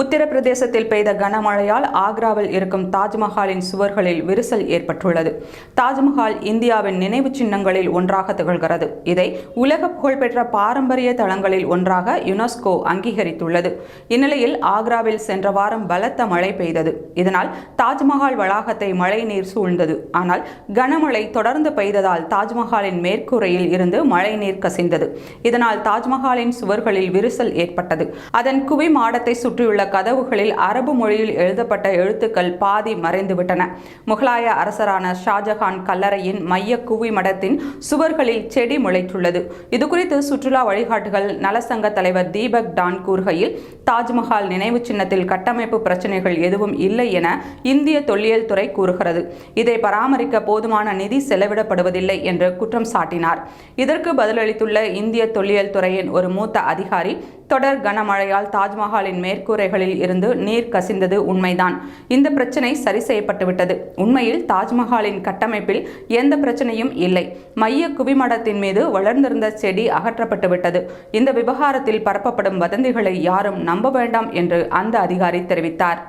உத்தரப்பிரதேசத்தில் பெய்த கனமழையால் ஆக்ராவில் இருக்கும் தாஜ்மஹாலின் சுவர்களில் விரிசல் ஏற்பட்டுள்ளது. தாஜ்மஹால் இந்தியாவின் நினைவு சின்னங்களில் ஒன்றாக திகழ்கிறது. இதை உலக புகழ்பெற்ற பாரம்பரிய தளங்களில் ஒன்றாக யுனெஸ்கோ அங்கீகரித்துள்ளது. இந்நிலையில் ஆக்ராவில் சென்ற வாரம் பலத்த மழை பெய்தது. இதனால் தாஜ்மஹால் வளாகத்தை மழை நீர் சூழ்ந்தது. ஆனால் கனமழை தொடர்ந்து பெய்ததால் தாஜ்மஹாலின் மேற்கூரையில் இருந்து மழை நீர் கசிந்தது. இதனால் தாஜ்மஹாலின் சுவர்களில் விரிசல் ஏற்பட்டது. அதன் குவி மாடத்தை சுற்றியுள்ள கதவுகளில் அரபு மொழியில் எழுதப்பட்ட எழுத்துக்கள் பாதி மறைந்துவிட்டன. முகலாய அரசரான ஷாஜஹான் கல்லறையின் மைய குவி மடத்தின் சுவர்களில் செடி முளைத்துள்ளது. இதுகுறித்து சுற்றுலா வழிகாட்டுகள் நலசங்க தலைவர் தீபக் டான் கூறுகையில் தாஜ்மஹால் நினைவு சின்னத்தில் கட்டமைப்பு பிரச்சனைகள் எதுவும் இல்லை என இந்திய தொல்லியல் துறை கூறுகிறது. இதை பராமரிக்க போதுமான நிதி செலவிடப்படுவதில்லை என்று குற்றம் சாட்டினார். இதற்கு பதிலளித்துள்ள இந்திய தொல்லியல் துறையின் ஒரு மூத்த அதிகாரி தொடர் கனமழையால் தாஜ்மஹாலின் மேற்கூரை மேற்கூரைகளில் இருந்து நீர் கசிந்தது உண்மைதான். இந்த பிரச்சனை சரி செய்யப்பட்டுவிட்டது. உண்மையில் தாஜ்மஹாலின் கட்டமைப்பில் எந்த பிரச்சனையும் இல்லை. மைய குவிமடத்தின் மீது வளர்ந்திருந்த செடி அகற்றப்பட்டு விட்டது இந்த விவகாரத்தில் பரப்பப்படும் வதந்திகளை யாரும் நம்ப வேண்டாம் என்று அந்த அதிகாரி தெரிவித்தார்.